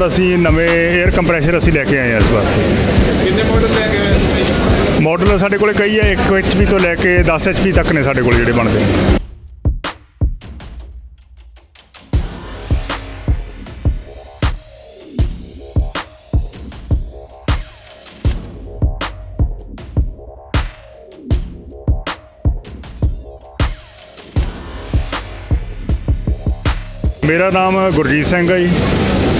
ਵਾਰ ਅਸੀਂ ਨਵੇਂ air compressor ਅਸੀਂ ਲੈ ਕੇ ਆਏ ਹਾਂ ਇਸ ਵਾਰ। ਕਿੰਨੇ ਮਾਡਲ ਲੈ ਕੇ ਆਏ ਹੋ? ਮਾਡਲ ਸਾਡੇ ਕੋਲੇ ਕਈ ਹੈ 1 ਐਚਪੀ ਤੋਂ ਲੈ ਕੇ 10 ਐਚਪੀ ਤੱਕ ਨੇ ਸਾਡੇ ਕੋਲ ਜਿਹੜੇ ਬਣਦੇ ਨੇ। ਮੇਰਾ ਨਾਮ ਗੁਰਜੀਤ ਸਿੰਘ ਹੈ ਜੀ।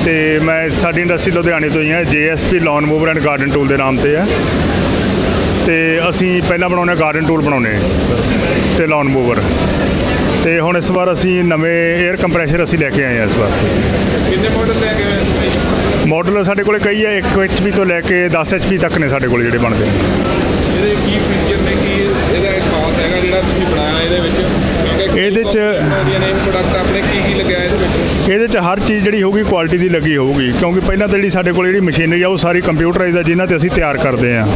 ਤੇ ਮੈਂ ਸਾਡੀ ਇੰਡਸਟਰੀ ਲੁਧਿਆਣੇ ਤੋਂ ਹੀ ਹਾਂ GSP lawn mower and garden tool ਦੇ ਨਾਮ ਤੇ ਹੈ। ਤੇ ਅਸੀਂ ਪਹਿਲਾਂ ਬਣਾਉਂਦੇ ਗਾਰਡਨ ਟੂਲ ਬਣਾਉਂਦੇ ਹਾਂ ਤੇ ਲਾਨ ਮੂਵਰ ਤੇ ਹੁਣ ਇਸ ਵਾਰ ਅਸੀਂ ਨਵੇਂ 에ਅਰ ਕੰਪਰੈਸ਼ਰ ਅਸੀਂ ਲੈ ਕੇ ਆਏ ਹਾਂ ਇਸ ਵਾਰ। ਕਿੰਨੇ ਮਾਡਲ ਲੈ ਕੇ ਆਏ? ਮਾਡਲ ਸਾਡੇ ਕੋਲੇ ਕਈ ਹੈ 1 ਐਚਪੀ ਤੋਂ ਲੈ ਕੇ 10 ਐਚਪੀ ਤੱਕ ਨੇ ਸਾਡੇ ਕੋਲ ਜਿਹੜੇ ਬਣਦੇ ਨੇ। ਇਹਦੇ ਕੀ ਫੀਚਰ ਨੇ ਕੀ ਇਹਦਾ ਖਾਸ ਹੈਗਾ ਜਿਹੜਾ ਤੁਸੀਂ ਬਣਾਇਆ ਇਹਦੇ ਵਿੱਚ ਕਿਉਂਕਿ ਇਹਦੇ 'ਚ- ਦੀਆਂ ਨੇ ਪ੍ਰੋਡਕਟ ਆਪਣੇ ਕੀ ਕੀ ਲੱਗਿਆ ਇਹਦੇ ਵਿੱਚ? ਇਹਦੇ 'ਚ ਹਰ ਚੀਜ਼ ਜਿਹੜੀ ਹੋਊਗੀ ਕੁਆਲਿਟੀ ਦੀ ਲੱਗੀ ਹੋਊਗੀ ਕਿਉਂਕਿ ਪਹਿਲਾਂ ਤਾਂ ਜਿਹੜੀ ਸਾਡੇ ਕੋਲ ਜਿਹੜੀ ਮਸ਼ੀਨਰੀ ਆ ਉਹ ਸਾਰੀ ਕੰਪਿਊਟਰਾਈਜ਼ ਆ ਜਿਨ੍ਹਾਂ ਤੇ ਅਸੀਂ ਤਿਆਰ ਕਰਦੇ ਆ।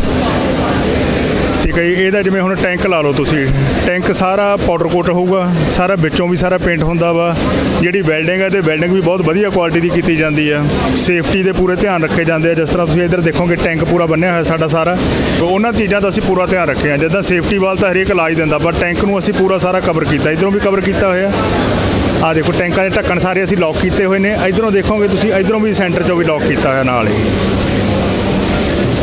ਠੀਕ ਹੈ ਜੀ, ਇਹਦਾ ਜਿਵੇਂ ਹੁਣ ਟੈਂਕ ਲਾ ਲਓ ਤੁਸੀਂ। ਟੈਂਕ ਸਾਰਾ ਪਾਊਡਰ ਕੋਟ ਹੋਊਗਾ, ਸਾਰਾ ਵਿੱਚੋਂ ਵੀ ਸਾਰਾ ਪੇਂਟ ਹੁੰਦਾ ਵਾ। ਜਿਹੜੀ ਵੈਲਡਿੰਗ ਹੈ ਤੇ ਵੈਲਡਿੰਗ ਵੀ ਬਹੁਤ ਵਧੀਆ ਕੁਆਲਿਟੀ ਦੀ ਕੀਤੀ ਜਾਂਦੀ ਆ। ਸੇਫਟੀ ਦੇ ਪੂਰੇ ਧਿਆਨ ਰੱਖੇ ਜਾਂਦੇ ਆ। ਜਿਸ ਤਰ੍ਹਾਂ ਤੁਸੀਂ ਇੱਧਰ ਦੇਖੋਗੇ ਟੈਂਕ ਪੂਰਾ ਬੰਨਿਆ ਹੋਇਆ ਸਾਡਾ ਸਾਰਾ। ਤੇ ਉਹਨਾਂ ਚੀਜ਼ਾਂ ਦਾ ਅਸੀਂ ਪੂਰਾ ਧਿਆਨ ਰੱਖਿਆ ਜਿੱਦਾਂ ਸੇਫਟੀ ਵਾਲ ਤਾਂ ਹਰੇਕ ਲਾ ਦਿੰਦਾ ਪਰ ਟੈਂਕ ਨੂੰ ਅਸੀਂ ਪੂਰਾ ਸਾਰਾ ਕਵਰ ਕੀਤਾ। ਇਧਰੋਂ ਵੀ ਕਵਰ ਕੀਤਾ ਹੋਇਆ। ਆ ਦੇਖੋ ਟੈਂਕਾਂ ਦੇ ਢੱਕਣ ਸਾਰੇ ਅਸੀਂ ਲੌਕ ਕੀਤੇ ਹੋਏ ਨੇ। ਇਧਰੋਂ ਦੇਖੋਗੇ ਤੁਸੀਂ, ਇਧਰੋਂ ਵੀ ਸੈਂਟਰ 'ਚੋਂ ਵੀ ਲੌਕ ਕੀਤਾ ਹੋਇਆ ਨਾਲ ਹੀ।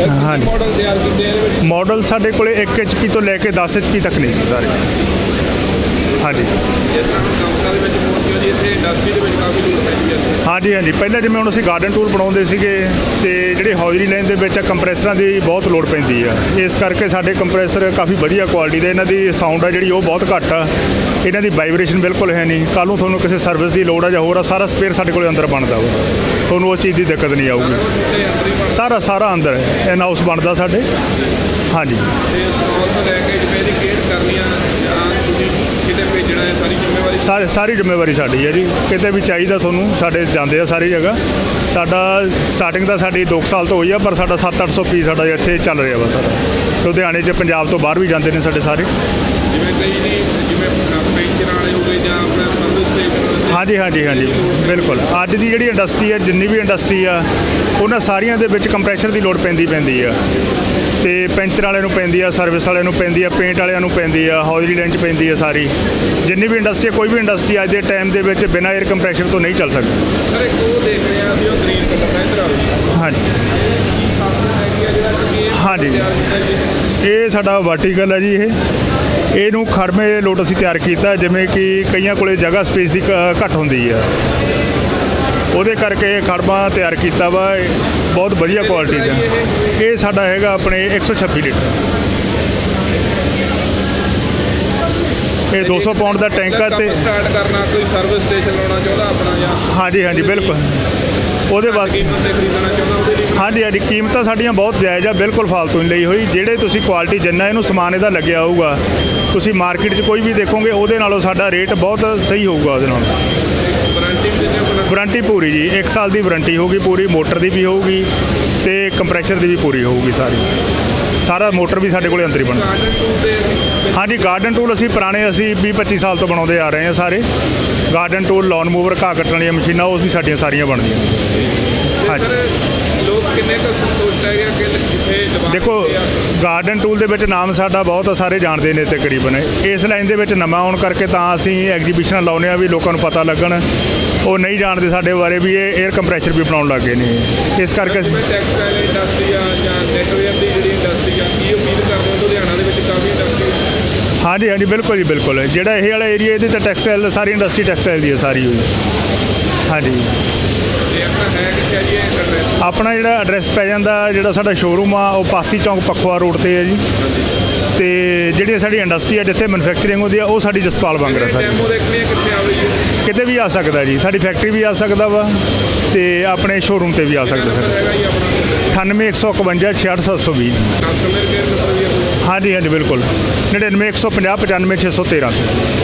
ਹਾਂਜੀ। ਮਾਡਲ ਤਿਆਰ ਕੀਤੇ ਇਹਦੇ ਵਿੱਚ? ਮਾਡਲ ਸਾਡੇ ਕੋਲੇ 1 ਐਚਪੀ ਤੋਂ ਲੈ ਕੇ 10 ਐਚਪੀ ਤੱਕ ਨੇ। ਜੀ ਸਾਰੇ ਹਾਂਜੀ। ਜਿਸ ਤਰ੍ਹਾਂ ਹੁਣ ਕੰਪਨੀ ਦੇ ਵਿੱਚ ਪਹੁੰਚਿਓ ਜੀ ਇੱਥੇ ਇੰਡਸਟਰੀ ਦੇ ਵਿੱਚ ਕਾਫੀ ਲੋੜ ਪੈਂਦੀ ਹੈ ਇੱਥੇ। ਹਾਂਜੀ ਹਾਂਜੀ। ਪਹਿਲਾਂ ਜਿਵੇਂ ਹੁਣ ਅਸੀਂ ਗਾਰਡਨ ਟੂਰ ਬਣਾਉਂਦੇ ਸੀਗੇ ਤੇ ਜਿਹੜੇ ਹੌਜਰੀ ਲਾਈਨ ਦੇ ਵਿੱਚ ਕੰਪਰੈਸਰਾਂ ਦੀ ਬਹੁਤ ਲੋਡ ਪੈਂਦੀ ਆ। ਇਸ ਕਰਕੇ ਸਾਡੇ ਕੰਪਰੈਸਰ ਕਾਫੀ ਵਧੀਆ ਕੁਆਲਿਟੀ ਦੇ ਇਹਨਾਂ ਦੀ ਸਾਊਂਡ ਆ ਜਿਹੜੀ ਉਹ ਬਹੁਤ ਘੱਟ ਆ। ਇਹਨਾਂ ਦੀ ਵਾਈਬ੍ਰੇਸ਼ਨ ਬਿਲਕੁਲ ਹੈ ਨਹੀਂ। ਕੱਲ ਨੂੰ ਤੁਹਾਨੂੰ ਕਿਸੇ ਸਰਵਿਸ ਦੀ ਲੋੜ ਆ ਜਾਂ ਹੋਰ ਆ, ਸਾਰਾ ਸਪੇਅਰ ਸਾਡੇ ਕੋਲੇ ਅੰਦਰ ਬਣਦਾ ਵਾ ਤੁਹਾਨੂੰ ਉਸ ਚੀਜ਼ ਦੀ ਦਿੱਕਤ ਨਹੀਂ ਆਊਗੀ। ਸਾਰਾ ਸਾਰਾ ਅੰਦਰ ਇਨ ਹਾਊਸ ਬਣਦਾ ਸਾਡੇ। ਹਾਂਜੀ। ਤੇ ਸਾਰੀ ਜ਼ਿੰਮੇਵਾਰੀ ਸਾਡੀ ਹੈ ਜੀ। ਕਿਤੇ ਵੀ ਚਾਹੀਦਾ ਤੁਹਾਨੂੰ, ਸਾਡੇ ਜਾਂਦੇ ਆ ਸਾਰੀ ਜਗ੍ਹਾ। ਸਾਡਾ ਸਟਾਰਟਿੰਗ ਤਾਂ ਸਾਡੀ 2 ਸਾਲ ਤੋਂ ਹੋਈ ਆ, ਪਰ ਸਾਡਾ 7-800 ਪੀ ਸਾਡਾ ਇੱਥੇ ਚੱਲ ਰਿਹਾ ਵਾ ਸਾਡਾ ਲੁਧਿਆਣੇ 'ਚ, ਪੰਜਾਬ ਤੋਂ ਬਾਹਰ ਵੀ ਜਾਂਦੇ ਨੇ ਸਾਡੇ ਸਾਰੇ। ਜਿਵੇਂ ਕਈ ਨਹੀਂ ਜਿਵੇਂ ਪੈਂਚਰ ਵਾਲੇ ਹੋ ਗਏ ਜਾਂ ਆਪਣਾ ਸਰਵਿਸ ਸਟੇਸ਼ਨ ਹਾਂਜੀ ਹਾਂਜੀ ਹਾਂਜੀ ਬਿਲਕੁਲ। ਅੱਜ ਦੀ ਜਿਹੜੀ ਇੰਡਸਟਰੀ ਹੈ ਜਿੰਨੀ ਵੀ ਇੰਡਸਟਰੀ ਆ ਉਹਨਾਂ ਸਾਰੀਆਂ ਦੇ ਵਿੱਚ ਕੰਪਰੈਸ਼ਰ ਦੀ ਲੋਡ ਪੈਂਦੀ ਪੈਂਦੀ ਆ। ਤੇ ਪੈਂਚਰ ਵਾਲਿਆਂ ਨੂੰ ਪੈਂਦੀ ਆ ਸਰਵਿਸ ਵਾਲਿਆਂ ਨੂੰ ਪੈਂਦੀ ਆ ਪੇਂਟ ਵਾਲਿਆਂ ਨੂੰ ਪੈਂਦੀ ਆ ਹੌਜਰੀ 'ਚ ਪੈਂਦੀ ਆ ਸਾਰੀ। ਜਿੰਨੀ ਵੀ ਇੰਡਸਟਰੀ ਕੋਈ ਵੀ ਇੰਡਸਟਰੀ ਅੱਜ ਦੇ ਟਾਈਮ ਦੇ ਵਿੱਚ ਬਿਨਾਂ 에ਅਰ ਕੰਪਰੈਸ਼ਰ ਤੋਂ ਨਹੀਂ ਚੱਲ ਸਕਦੀ। ਸਰ ਇੱਕ ਉਹ ਦੇਖ ਰਹੇ ਆ ਵੀ ਉਹ ਗ੍ਰੀਨ ਕਲਰ ਦਾ ਇੱਧਰ ਹਾਂਜੀ। ਹਾਂਜੀ। ਇਹ ਸਾਡਾ ਵਰਟੀਕਲ ਹੈ ਜੀ ਇਹ। ਇਹਨੂੰ ਖੜਮੇ ਲੋਟ ਅਸੀਂ ਤਿਆਰ ਕੀਤਾ ਜਿਵੇਂ ਕਿ ਕਈਆਂ ਕੋਲੇ ਜਗ੍ਹਾ ਸਪੇਸ ਦੀ ਘੱਟ ਹੁੰਦੀ ਆ। ਉਹਦੇ ਕਰਕੇ ਇਹ ਖੜਮਾ ਤਿਆਰ ਕੀਤਾ ਵਾ ਬਹੁਤ ਵਧੀਆ ਕੁਆਲਿਟੀ ਦਾ। ਇਹ ਸਾਡਾ ਹੈਗਾ ਆਪਣੇ 126 ਲੀਟਰ। ਇਹ 200 ਪਾਉਂਡ ਦਾ ਟੈਂਕ ਆ ਤੇ ਸਟਾਰਟ ਕਰਨਾ ਕੋਈ ਸਰਵਿਸ ਸਟੇਸ਼ਨ ਲਾਉਣਾ ਚਾਹੁੰਦਾ? ਹਾਂਜੀ ਹਾਂਜੀ ਬਿਲਕੁਲ। ਉਹਦੇ ਵਾਸਤੇ ਤੇ ਖਰੀਦਣਾ ਚਾਹੁੰਦਾ ਉਹਦੇ ਲਈ? ਹਾਂਜੀ ਹਾਂਜੀ ਕੀਮਤਾਂ ਸਾਡੀਆਂ ਬਹੁਤ ਜਾਇਜ਼ ਆ ਬਿਲਕੁਲ ਫਾਲਤੂ ਨਹੀਂ ਲਈ ਹੋਈ। ਜਿਹੜੇ ਤੁਸੀਂ ਕੁਆਲਿਟੀ ਜਿੰਨਾ ਇਹਨੂੰ ਸਮਾਨ ਇਹਦਾ ਲੱਗਿਆ ਹੋਊਗਾ ਤੁਸੀਂ ਮਾਰਕੀਟ 'ਚ ਕੋਈ ਵੀ ਦੇਖੋਗੇ ਉਹਦੇ ਨਾਲੋਂ ਸਾਡਾ ਰੇਟ ਬਹੁਤ ਸਹੀ ਹੋਊਗਾ ਉਹਦੇ ਨਾਲ। ਵਾਰੰਟੀ ਹੋ ਵਾਰੰਟੀ ਪੂਰੀ ਜੀ 1 ਸਾਲ ਦੀ ਵਾਰੰਟੀ ਹੋਊਗੀ ਪੂਰੀ ਮੋਟਰ ਦੀ ਵੀ ਹੋਊਗੀ। ਤੇ ਕੰਪਰੈਸ਼ਰ ਦੀ ਵੀ ਪੂਰੀ ਹੋਊਗੀ ਸਾਰੀ। ਸਾਰਾ ਮੋਟਰ ਵੀ ਸਾਡੇ ਕੋਲੇ ਅੰਦਰ ਹੀ ਬਣਦਾ। ਹਾਂਜੀ ਗਾਰਡਨ ਟੂਲ ਅਸੀਂ ਪੁਰਾਣੇ ਅਸੀਂ 20 25 ਸਾਲ ਤੋਂ ਬਣਾਉਂਦੇ ਆ ਰਹੇ ਹਾਂ ਸਾਰੇ। ਗਾਰਡਨ ਟੂਲ ਲੌਨ ਮੂਵਰ ਘਾਹ ਕੱਟਣ ਵਾਲੀਆਂ ਮਸ਼ੀਨਾਂ ਉਹ ਵੀ ਸਾਡੀਆਂ ਸਾਰੀਆਂ ਬਣਦੀਆਂ। ਹਾਂਜੀ। ਲੋਕ ਕਿੰਨੇ ਕੁ ਕਿ ਜਿੱਥੇ ਦਬਾਅ ਦੇਖੋ? ਗਾਰਡਨ ਟੂਲ ਦੇ ਵਿੱਚ ਨਾਮ ਸਾਡਾ ਬਹੁਤ ਸਾਰੇ ਜਾਣਦੇ ਨੇ ਤਕਰੀਬਨ ਇਸ ਲਾਈਨ ਦੇ ਵਿੱਚ ਨਵਾਂ ਆਉਣ ਕਰਕੇ ਤਾਂ ਅਸੀਂ ਐਗਜ਼ੀਬਿਸ਼ਨ ਲਾਉਂਦੇ ਆ ਵੀ ਲੋਕਾਂ ਨੂੰ ਪਤਾ ਲੱਗਣ। ਉਹ ਨਹੀਂ ਜਾਣਦੇ ਸਾਡੇ ਬਾਰੇ ਵੀ ਇਹ 에ਅਰ ਕੰਪਰੈਸ਼ਰ ਵੀ ਬਣਾਉਣ ਲੱਗੇ ਨੇ। ਇਸ ਕਰਕੇ ਅਸੀਂ ਟੈਕਸਟਾਈਲ ਇੰਡਸਟਰੀ ਆ ਜਾਂ ਨੈਟਵੇਅਰ ਦੀ ਜਿਹੜੀ ਇੰਡਸਟਰੀ ਆ ਕੀ ਉਮੀਦ ਕਰਦੇ ਹੋ ਲੁਧਿਆਣਾ ਦੇ ਵਿੱਚ ਕਾਫੀ ਇੰਡਸਟਰੀ ਹਾਂਜੀ ਹਾਂਜੀ ਬਿਲਕੁਲ ਜੀ ਬਿਲਕੁਲ। ਜਿਹੜਾ ਇਹ ਵਾਲਾ ਏਰੀਆ ਇਹਦੇ ਤੇ ਟੈਕਸਟਾਈਲ ਸਾਰੀ ਇੰਡਸਟਰੀ ਟੈਕਸਟਾਈਲ ਦੀ ਹੈ ਸਾਰੀ ਹੋਈ। ਹਾਂਜੀ। ਆਪਣਾ ਜਿਹੜਾ ਐਡਰੈਸ ਪੈ ਜਾਂਦਾ, ਜਿਹੜਾ ਸਾਡਾ ਸ਼ੋਰੂਮ ਆ, ਉਹ ਪਾਸੀ ਚੌਂਕ ਪਖਵਾ ਰੋਡ ਤੇ ਹੈ ਜੀ। ਤੇ ਜਿਹੜੀ ਸਾਡੀ ਇੰਡਸਟਰੀ ਆ, ਜਿੱਥੇ ਮੈਨੂਫੈਕਚਰਿੰਗ ਹੁੰਦੀ ਆ, ਉਹ ਸਾਡੀ ਜਸਪਾਲ ਬੰਗਰਾ ਸਾਡੀ। ਕਿਤੇ ਵੀ ਆ ਸਕਦਾ ਜੀ, ਸਾਡੀ ਫੈਕਟਰੀ ਵੀ ਆ ਸਕਦਾ ਵਾ, ਤੇ ਆਪਣੇ ਸ਼ੋਰੂਮ ਤੇ ਵੀ ਆ ਸਕਦਾ ਨੰਬਰ ਸਰ ਹੈਗਾ ਜੀ ਆਪਣਾ 98151 66720 ਕਸਟਮਰ ਕੇਅਰ ਨੰਬਰ ਵੀ ਹੈ ਹਾਂਜੀ ਹਾਂਜੀ, ਬਿਲਕੁਲ। 99150 95613